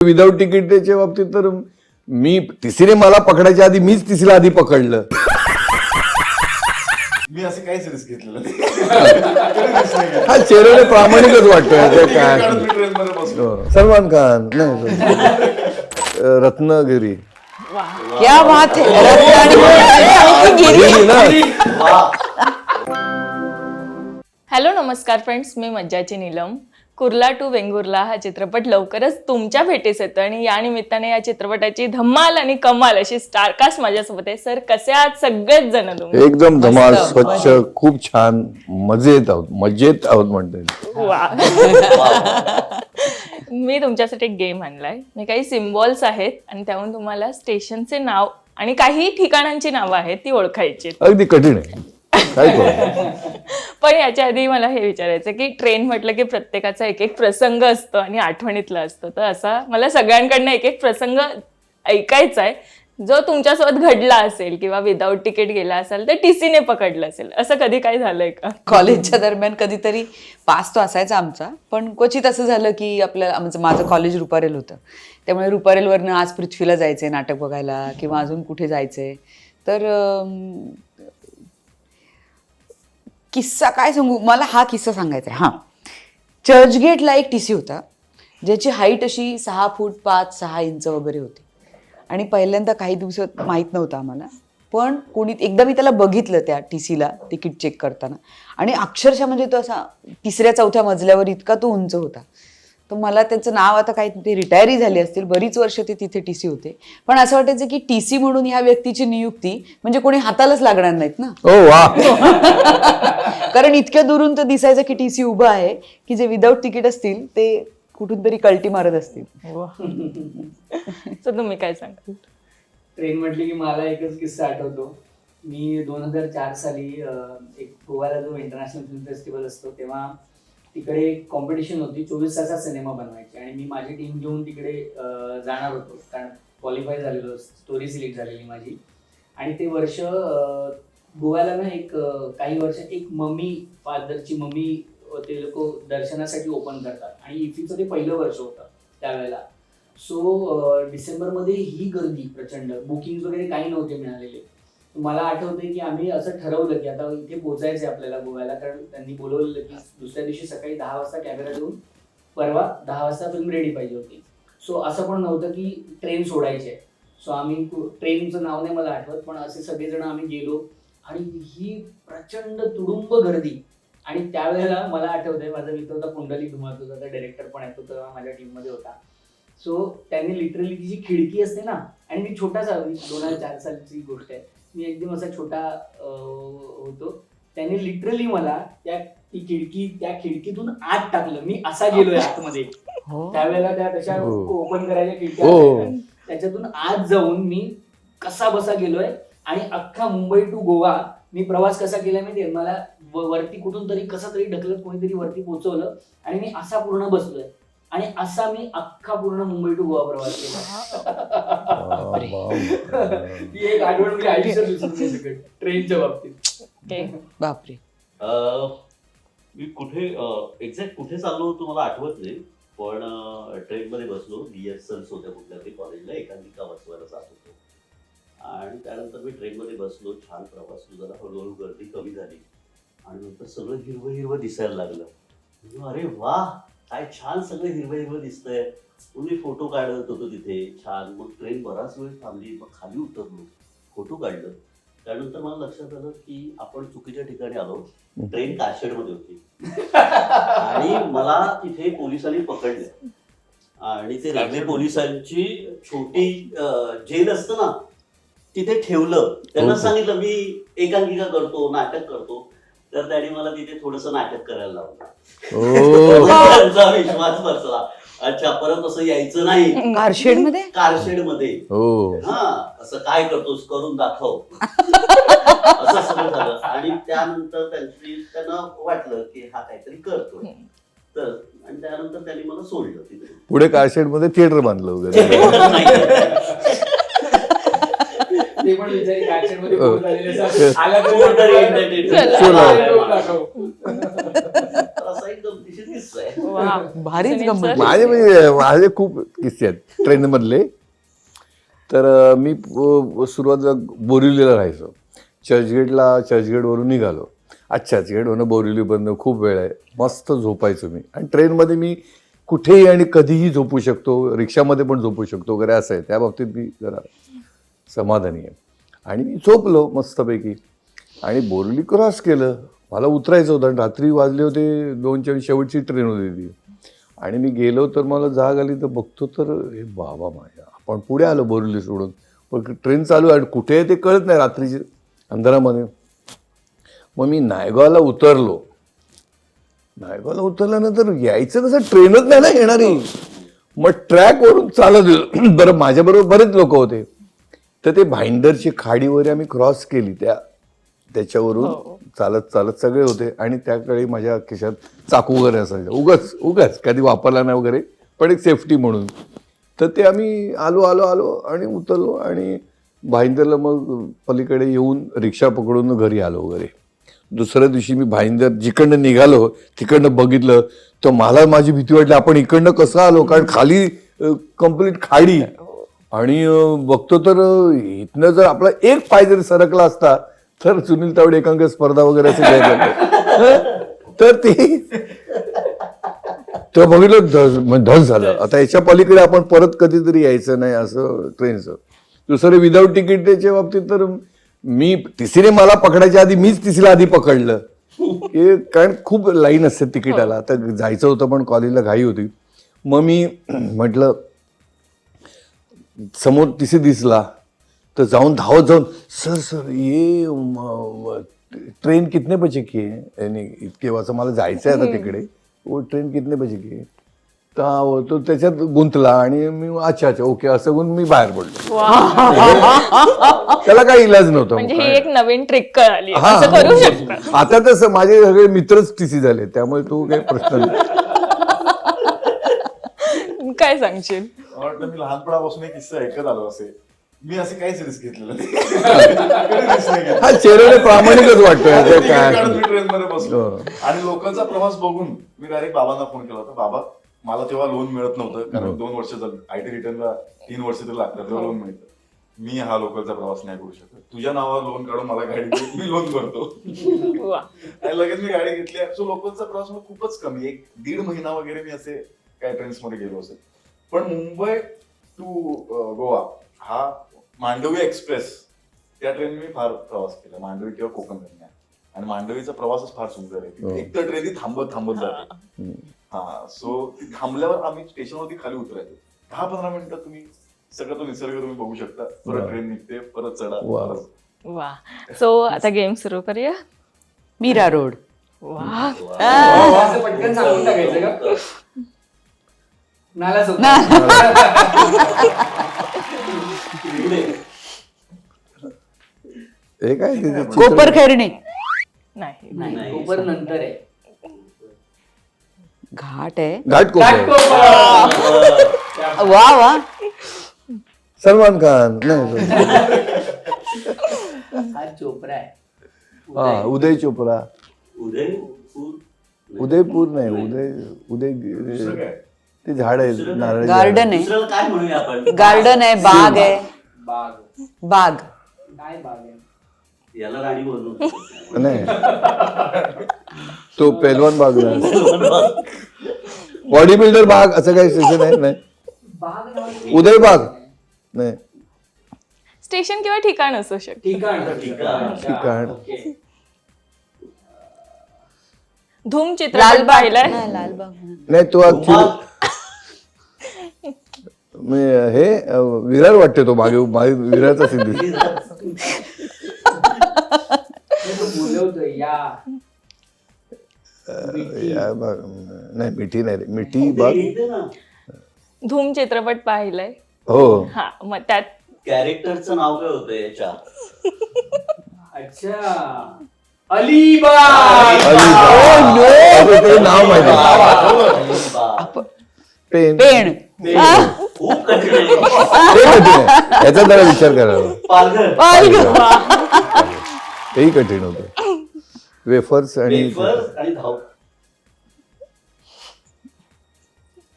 Without तिकीटच्या बाबतीत तर मी तिसरीने मला पकडायच्या आधी मीच तिसरीला आधी पकडलं. मी असं काहीच रिस्क घेतलेलं नाही. हा चेहऱ्याने प्रामाणिकच वाटतोय ते काय. काढून मी ट्रेनमध्ये बसलो. हो. सलमान खान नाही अ, रत्नागिरी. क्या बात है. रत्न आणि गिरी. गेली ना हॅलो नमस्कार फ्रेंड्स मी मज्जाची नीलम. कुर्ला टू वेंगुर्ला हा चित्रपट लवकरच तुमच्या भेटीस येतो आणि या निमित्ताने या चित्रपटाची धम्माल आणि कमाल अशी स्टारकास्ट माझ्यासोबत आहे. सर कसे आहात सगळेच जण तुम्ही? एकदम धमाल स्वच्छ खूप छान मजेत आहोत मजेत आहोत म्हणते वा. मी तुमच्यासाठी एक गेम आणलाय. मी काही सिम्बॉल्स आहेत आणि त्याहून तुम्हाला स्टेशनचे नाव आणि काही ठिकाणांची नावं आहेत ती ओळखायची. अगदी कठीण आहे. काय करू? पण याच्या आधी मला हे विचारायचं की ट्रेन म्हटलं की प्रत्येकाचा एक एक प्रसंग असतो आणि आठवणीतला असतो. तर असा मला सगळ्यांकडनं एक एक प्रसंग ऐकायचा आहे. जो तुमच्यासोबत घडला असेल किंवा विदाऊट तिकीट गेला असेल तर टीसीने पकडलं असेल. असं कधी काय झालंय का? कॉलेजच्या दरम्यान कधीतरी पास तो असायचा आमचा. पण क्वचित असं झालं की आपलं आमचं माझं कॉलेज रुपारेल होतं. त्यामुळे रुपारेलवरनं आज पृथ्वीला जायचंय नाटक बघायला किंवा अजून कुठे जायचंय. तर किस्सा काय सांगू? मला हा किस्सा सांगायचा आहे. हां. चर्चगेटला एक टी सी होता ज्याची हाईट अशी सहा फूट पाच सहा इंच वगैरे होती. आणि पहिल्यांदा काही दिवसात माहीत नव्हतं आम्हाला पण कोणी एकदा मी त्याला बघितलं त्या टी सीला तिकीट चेक करताना. आणि अक्षरशः म्हणजे तो असा तिसऱ्या चौथ्या मजल्यावर इतका तो उंच होता. तर मला त्याचं नाव आता काही ते रिटायरी झाले असतील बरीच वर्ष ते तिथे टी सी होते. पण असं वाटायचं की टी सी म्हणून ह्या व्यक्तीची नियुक्ती म्हणजे कोणी हातालाच लागणार नाहीत ना? ओ वा. कारण इतक्या दुरून तर दिसायचं की टी सी उभं आहे की जे विदाऊट तिकीट असतील ते कुठून तरी कल्टी मारत असतील. तर तुम्ही काय सांगा ट्रेन म्हटली की मला एकच किस्सा आठवतो. मी दोन हजार चार साली एक गोव्याला जो इंटरनॅशनल फिल्म फेस्टिवल असतो तेव्हा तिकडे कॉम्पिटिशन होती. चोवीस तासात सिनेमा बनवायची. आणि मी माझी टीम घेऊन तिकडे जाणार होतो. कारण क्वालिफाय झालेलो स्टोरी सिलेक्ट झालेली माझी. आणि ते वर्ष गोव्याला ना एक काही वर्ष एक मम्मी फादरची मम्मी ते लोक दर्शनासाठी ओपन करतात. आणि इफ्फीचं ते पहिलं वर्ष होतं त्यावेळेला. सो डिसेंबरमध्ये ही गर्दी प्रचंड. बुकिंग वगैरे काही नव्हते मिळालेले. मला आठवतंय की आम्ही असं ठरवलं की आता इथे पोचायचंय आपल्याला गोव्याला कारण त्यांनी बोलवलं की दुसऱ्या दिवशी सकाळी दहा वाजता कॅमेरा देऊन परवा दहा वाजता फिल्म रेडी पाहिजे होती. सो असं पण नव्हतं की ट्रेन सोडायची आहे सो आम्ही ट्रेनचं नाव नाही मला आठवत पण असे सगळेजण आम्ही गेलो आणि ही प्रचंड तुडुंब गर्दी. आणि त्यावेळेला मला आठवतंय माझा मित्र होता कुंडली धुमात होता डायरेक्टर पण आहे तो तेव्हा माझ्या टीममध्ये होता. सो त्यांनी लिटरली ती जी खिडकी असते ना आणि मी छोटासा दोन हजार चार सालची गोष्ट आहे. मी एकदम असा छोटा होतो. त्यांनी लिटरली मला त्या ती खिडकी त्या खिडकीतून आत टाकलं. मी असा गेलोय आतमध्ये. हो. त्यावेळेला त्या तशा हो. ओपन करायच्या खिडक्या हो. असायच्या. त्याच्यातून आत जाऊन मी कसा बसा गेलोय आणि अख्खा मुंबई टू गोवा मी प्रवास कसा केला माहितीये? मला व- वरती कुठून तरी कसं तरी ढकलत कोणीतरी वरती पोहोचवलं आणि मी असा पूर्ण बसलोय. आणि असा मी अख्खा पूर्ण मुंबई टू गोवा प्रवास केला. ती एक आठवण मी आयुष्यात विसरू नाही शकत ट्रेनच्या बाबतीत. ओके. बापरे. अं, मी कुठे एक्झॅक्ट कुठे चाललो होतो मला आठवत नाही पण ट्रेनमध्ये बसलो. रिहर्सल्स होत्या कुठल्या तरी कॉलेजला एकांकिका वाचवायला जात होतो. आणि त्यानंतर मी ट्रेनमध्ये बसलो छान प्रवास सुरू झाला. हळूहळू गर्दी कमी झाली. आणि नंतर सगळं हिरवं हिरवं दिसायला लागलं. म्हणलं, अरे वा काय छान सगळं हिरवं हिरवं दिसतंय. मी फोटो काढत होतो तिथे. छान. मग ट्रेन बराच वेळ थांबली. मग खाली उतरलो. फोटो काढलं. त्यानंतर मला लक्षात आलं की आपण चुकीच्या ठिकाणी आलो. ट्रेन काशेडमध्ये होती. आणि मला तिथे पोलिसांनी पकडले. आणि ते रेल्वे पोलिसांची छोटी जेल असतं ना तिथे ठेवलं. त्यांना हो. सांगितलं मी एकांकिका करतो नाटक करतो. तर त्यांनी मला तिथे थोडस नाटक करायला लावलं. ओ. त्यांचा विश्वास बसला. अच्छा परत असं यायचं नाही. कारशेडमध्ये कारशेडमध्ये हो. हा असं काय करतोस? करून दाखव. असं सगळं झालं. आणि त्यानंतर त्यांची त्यांना वाटलं की हा काहीतरी करतोय. तर आणि त्यानंतर त्यांनी मला सोडलं तिथे पुढे कारशेडमध्ये थिएटर बांधलं वगैरे. नाही. ते पण बिचारी accent मध्ये हो. बोलत आलेले असतात. आला तरी कोणतरी दाखव. entertain चला. आला तरी दाखव. तर असा एक गमतीशीर किस्सा आहे वा. भारीच सुनील गंमत सर. माझे म्हणजे माझे खूप किस्से आहेत ट्रेन मधले तर अं, मी अं, सुरुवातीला बोरिवलीला राहायचो चर्चगेटला चर्चगेटवरून निघालो आज चर्चगेटवरून बोरिवलीपर्यंत खूप वेळ आहे मस्त झोपायचो मी आणि ट्रेनमध्ये मी कुठेही आणि कधीही झोपू शकतो रिक्षामध्ये पण झोपू शकतो वगैरे असं आहे त्या बाबतीत मी जरा समाधानी आहे. आणि मी झोपलो मस्तपैकी. आणि बोरली क्रॉस केलं. मला उतरायचं होतं आणि रात्री वाजले होते दोनच्या शेवटची ट्रेन होती ती. आणि मी गेलो तर मला जाग आली तर बघतो तर हे बाबा माझ्या आपण पुढे आलो बोरली सोडून. पण ट्रेन चालू आहे आणि कुठे आहे ते कळत नाही रात्रीचे अंधारामध्ये. मग मी नायगावला उतरलो. नायगावला उतरल्यानंतर यायचं कसं ट्रेनच नाही ना येणारी. मग ट्रॅकवरून चालत बरं माझ्याबरोबर बरेच लोक होते. तर ते भाईंदरची खाडी वगैरे आम्ही क्रॉस केली त्या त्याच्यावरून चालत चालत सगळे होते. आणि त्याकडे माझ्या खिशात चाकू वगैरे असायचं. उगाच उगाच. कधी वापरला नाही वगैरे पण एक सेफ्टी म्हणून. तर ते आम्ही आलो आलो आलो आणि उतरलो आणि भाईंदरला मग पलीकडे येऊन रिक्षा पकडून घरी आलो वगैरे. दुसऱ्या दिवशी मी भाईंदर जिकडनं निघालो तिकडनं बघितलं तर मला माझी भीती वाटली आपण इकडनं कसं आलो? कारण खाली कंप्लीट खाडी. आणि बघतो तर इथनं जर आपला एक पाय जरी सरकला असता तर सुनील तावडे एकांक स्पर्धा वगैरे असं घ्यायला तर ती तर बघितलं धस धस झालं. आता याच्या पलीकडे आपण परत कधीतरी यायचं नाही असं ट्रेनचं. दुसरं विदाऊट तिकीटच्या बाबतीत तर मी तिसरी मला पकडायच्या आधी मीच तिसरीला आधी पकडलं. हे कारण खूप लाईन असते तिकिटाला. आता जायचं होतं पण कॉलेजला घाई होती. मग मी म्हटलं समोर तिसे दिसला तर जाऊन धावत जाऊन सर सर ये ट्रेन कितने बजे की है यानी इतके वाजता मला जायचं आहे आता तिकडे. वो ट्रेन कितने बजे की है तर हा, तो त्याच्यात गुंतला आणि मी अच्छा अच्छा ओके असं गुण मी बाहेर पडलो. त्याला काही इलाज नव्हता म्हणजे ही. एक नवीन ट्रिक कळाली. हा. असं करू शकता. आता तसं माझे सगळे मित्रच टीसी झाले त्यामुळे तो काही प्रश्न नाही. काय सांगशील? मला वाटतं मी लहानपणापासून एक किस्सा ऐकत आलो असे. मी असे काहीच रिस्क घेतलेलं. हा चेहऱ्याने प्रामाणिकच वाटतोय ट्रेन मध्ये बसलो. आणि लोकांचा प्रवास बघून मी डायरेक्ट बाबांना फोन केला होता. बाबा मला तेव्हा लोन मिळत नव्हतं कारण दोन वर्ष झालं. आयटी रिटर्नला तीन वर्ष तरी लागतात तेव्हा लोन मिळतं. मी हा लोकलचा प्रवास नाही करू शकत. तुझ्या नावावर लोन काढून मला गाडी दे, मी लोन करतो आणि लगेच मी गाडी घेतली. सो लोकलचा प्रवास मग खूपच कमी एक दीड महिना वगैरे मी असे काय ट्रेन्समध्ये गेलो असेल. पण मुंबई टू गोवा हा मांडवी एक्सप्रेस त्या ट्रेन मी फार प्रवास केला. मांडवी किंवा कोकण कन्या आणि मांडवीचा प्रवासच फार सुंदर हो. आहे एक तर ट्रेन ती थांबत थांबत जाते. हा सो ती थांबल्यावर आम्ही स्टेशनवरती खाली उतरायचो. दहा पंधरा मिनिटं तुम्ही सगळं तो निसर्ग तुम्ही बघू शकता. परत. ट्रेन निघते परत चढा. वा. परत वा. सो आता गेम सुरू करूया. मीरा रोड. वा. असं पटकन सांगून टाकायचं का? नाला सोड. हे काय? ते- ते चित्र- कोपर खैरणे. नाही. नाही कोपर नंतर आहे. घाट आहे. घाट कोपर. वा वा. सलमान खान. नाही हा चोपरा आहे. हा उदय. चोप्रा उदयपूर उदयपूर नाही उदय उदय? ते झाड आहे नारळ गार्डन आहे. दुसऱ्याला काय म्हणूया आपण? गार्डन आहे बाग आहे. बाग. बाग. काय बाग आहे? याला राणी बोललो. नाही. तो पेलवान बाग बॉडी बिल्डर बाग असं काही स्टेशन आहे? नाही. बाग नावाचं उदय बाग. नाही. स्टेशन किंवा ठिकाण असू शकते. ठिकाण ठिकाण. अच्छा, ठिकाण. ओके. धूम चित्रपट लालबाग. पाहिलाय? नाही, लालबाग नाही. तो ऍक्च्युली हे विरार वाटते तो मागे विरारचा सिद्धी हे नाही मिठी नाही रे मिठी बाग धूम चित्रपट पाहिलाय हो हा मग त्यात कॅरेक्टरचं नाव काय होतं याच्या अच्छा अलिबाग अलिबाग. अरे, ते नाव माहिती. पेन पेण खूप कठीण आहे. ते कठीण आहे. याचा जरा विचार करावा पालघर तेही कठीण होतं. वेफर्स आणि वेफर्स आणि धाव.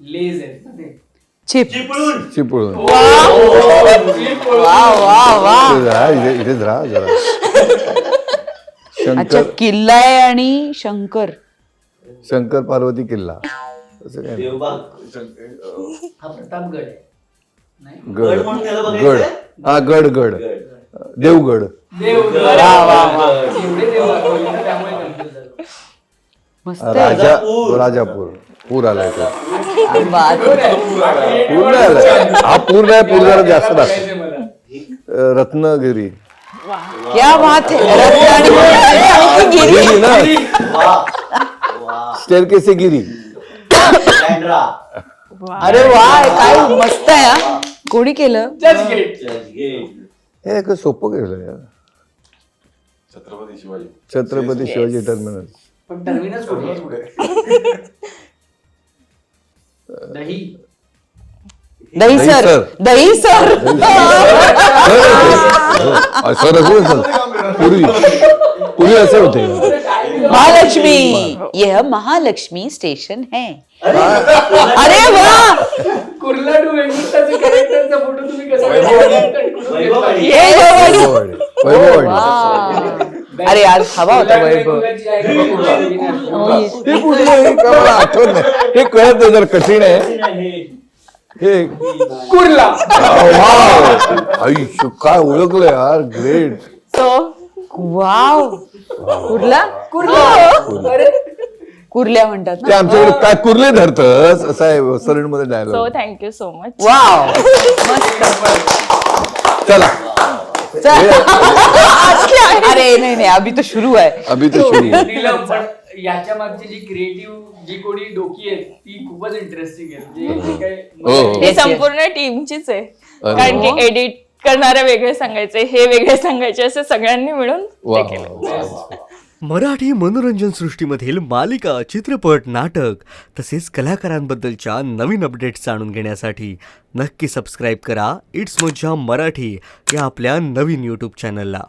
लेज आहेत ना ते चिप. चिपळूण. चिपळूण. वा वा वा. इथेच राहा, इथे- इथेच राहा जरा. अच्छा शंकर. किल्ला आहे आणि शंकर. शंकर पार्वती किल्ला. असं काय नाही. देवबाग हा प्रतापगड आहे. नाही? गड. गड म्हणून त्याला गड. बघायचंय? हा गड गड. गड. देवगड. देव गड. एवढे देव दाखवले ना त्यामुळे कन्फ्युज झालो. मस्त आहे. राजा राजापूर. राजापूर. पूर आलाय तो. आहे. पूर नाही आलाय. हा पूर नाही पूर जरा जास्त दाखव. बघायचंय मला. रत्नागिरी. क्या बात है रत्न आणि गिरी. गिरी. ना वा. वा गिरी. अरे वा काय मस्त आहे हा. कोणी केलं? हे एक सोपं केलं यार. छत्रपती शिवाजी. छत्रपती शिवाजी टर्मिनस पण टर्मिनस कुठे? दही. दही दही सर. सर. दही सर. असं नको असेल. पूर्वी पूर्वी असे होते. महालक्ष्मी। यह महालक्ष्मी स्टेशन है। अरे वा कुर्ला टू वेंकटाचे कॅरेक्टरचा फ़ोटो तुम्ही कसा वैभववाडी. वैभववाडी. वैभववाडी. वा. अरे आज हवा होता वैभव। हे कुठलं हे का मला आठवत नाही हे कळत नाही जर कठीण आहे आहे. हे। कुर्ला। काय ओळखलं यार great so wow Kurla? Kurla. अरे. कुर्ल्या म्हणतात ते ना आमच्याकडे काय कुर्ले धरतस? असं आहे सरणमध्ये so dialogue thank you so much wow चला. अरे नाही नाही अभी तो शुरू आहे. अभि तो शुरू है. नीलम, पण याच्या मागची जी क्रिएटिव्ह जी कोणी डोकी आहे ती खूपच इंटरेस्टिंग आहे. म्हणजे जे काही हो, हो. हे. संपूर्ण टीमचीच आहे. कारण वा. की एडिट करणारे वेगळे सांगायचे हे वेगळे सांगायचे असे सगळ्यांनी मिळून ते केलं. मराठी मनोरंजन सृष्टीमधील मालिका चित्रपट नाटक तसेच कलाकारांबद्दलच्या नवीन अपडेट्स जाणून घेण्यासाठी नक्की सबस्क्राईब करा. इट्स मज्जा मराठी या आपल्या नवीन यूट्यूब चॅनलला